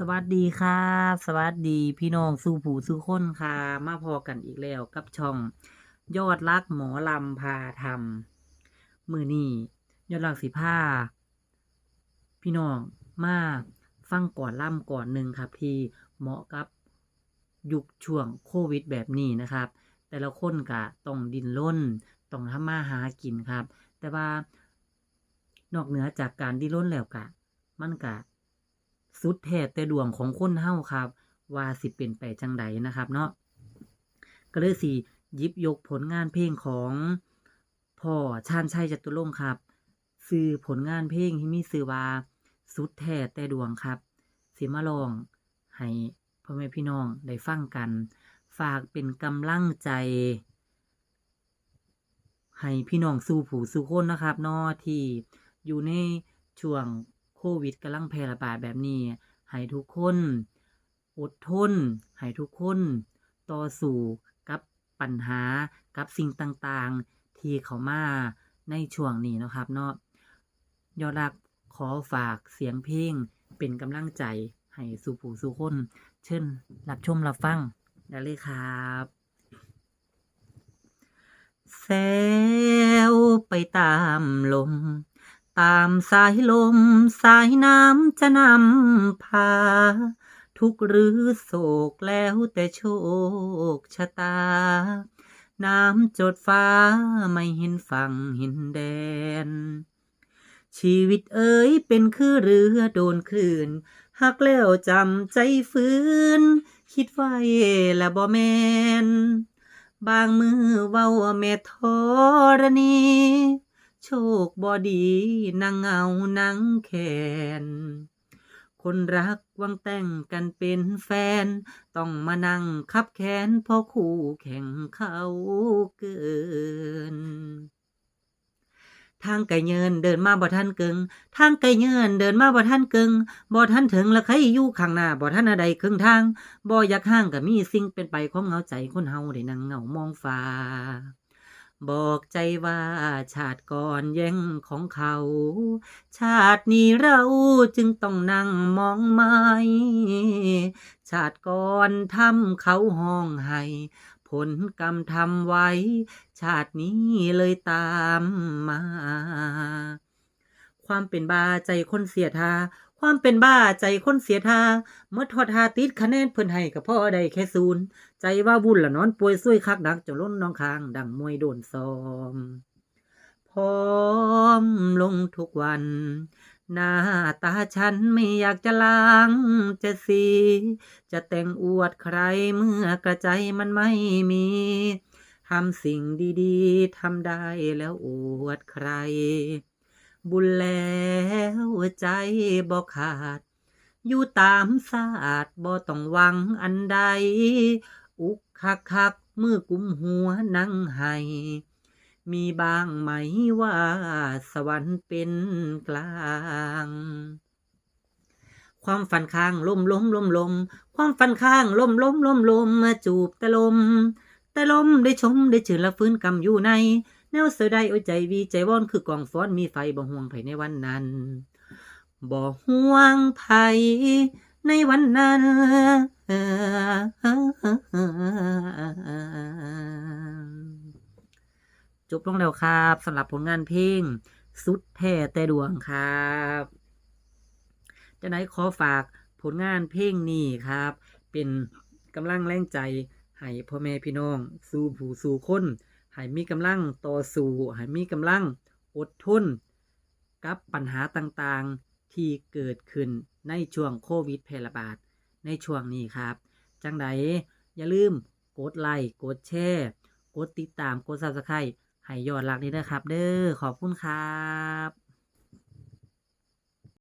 สวัสดีครับ สวัสดีพี่น้องสู่ผู้สู่คนค่ะ มาพอกันอีกแล้วกับช่อง ยอดรักหมอลำพาทำมือนี่ยอดรักสิผ้า พี่น้องมาฟังก่อนล่ำก่อนหนึ่งครับ ที่เหมาะกับยุคช่วงโควิดแบบนี้นะครับ แต่ละคนกะต้องดินล้นต้องทำมาหากินครับ แต่ว่านอกเหนือจากการดิ้นรนแล้วกะ มันกะ สุดแท้แต่ดวงของคนเฮาครับ ว่าสิเป็นไปจังใดนะครับเนาะก็เลยสิหยิบยกผลงานเพลงของพ่อชาญชัยจตุรงค์ครับซื้อผลงานเพลงที่มีชื่อว่าสุดแท้แต่ดวงครับสิมาลองให้พ่อแม่พี่น้องได้ฟังกัน ฝากเป็นกำลังใจ ให้พี่น้องสู่ผู้สู่คนนะครับเนาะที่อยู่ในช่วง วิดกำลังแพร่ระบาดแบบนี้ ให้ทุกคนอดทน ให้ทุกคนต่อสู้กับปัญหากับสิ่งต่างๆ ที่เขามาในช่วงนี้นะครับเนาะยอดรักขอฝากเสียงเพลงเป็นกำลังใจ ให้สู่ผู้สู่คน เช่นรับชมรับฟังได้เลยครับแซวไปตามลม ตามสายลมสายน้ำจะนำพา ทุกหรือโศกแล้วแต่โชคชะตา น้ำจดฟ้าไม่เห็นฝั่งเห็นแดน ชีวิตเอ๋ยเป็นคือเรือโดนคลื่นหักแล้วจำใจฟื้น คิดไว้และบ่แมน บางมือเว้าว่าแม่ธรณี โชคบ่ดีนั่งเงานั่งแขน คนรักวังแต่งกันเป็นแฟน ต้องมานั่งคับแขนเพราะคู่แข่งเขาเกินทางไก่เยินเดินมาบ่ทันเกิง ทางไก่เยินเดินมาบ่ทันเกิง บ่ทันถึงแล้วใครอยู่ข้างหน้าบ่ทันอะไรครึ่งทาง บ่อยากห่างก็มีสิ่งเป็นไปของเงาใจคนเฮาได้นั่งเงามองฟ้า บอกใจว่าชาติก่อนแย่งของเขา ชาตินี้เราจึงต้องนั่งมองไม้ชาติก่อนทำเขาห้องให้ผลกรรมทำไว้ ชาตินี้เลยตามมา ความเป็นบาใจคนเสียทา ความเป็นบ้าใจคนเสียทาเมื่อทอดทาติดคะแนนเพิ่นให้กับพ่อได้แค่ศูนย์ใจว่าวุ่นละนอนป่วยซุยคักดักจนล้นน้องคาง ดังมวยโดนซ้อมพร้อมลงทุกวัน หน้าตาฉันไม่อยากจะล้างจะสี จะแต่งอวดใครเมื่อกระใจมันไม่มีทำสิ่งดีๆ ทำได้แล้วอวดใคร บุญแล้ว ใจบ่ขาด อยู่ตามศาสตร์บ่ต้องหวังอันใด อุกคักคักมือกุมหัวนั่งให้มีบ้างไหมว่าสวรรค์เป็นกลาง ความฝันข้างลมลมลมลม ความฝันข้างลมลมลมลมมาจูบแต่ลมแต่ลมได้ชมได้ชื่นละฟื้นกำอยู่ใน แนวเสยได้โอ้ใจวีใจว่อนคือกองฟ้อนมีไฟบ่ห่วงไผในวันนั้น บ่ห่วงไผในวันนั้นจบลงแล้วครับสำหรับผลงานเพลง สุดแท้แต่ดวงครับจะไหนขอฝากผลงานเพลงนี้ครับ เป็นกำลังแรงใจให้พ่อแม่พี่น้อง สู่ผู้สู่คนให้มีกำลังต่อสู้ให้มีกำลังอดทน กับปัญหาต่าง ที่เกิดขึ้นในช่วงโควิดแพร่ระบาดในช่วงนี้ครับ จังไดอย่าลืมกดไลค์กดแชร์กดติดตามกด subscribe ให้ยอดรักนี้นะครับ เด้อขอบคุณครับ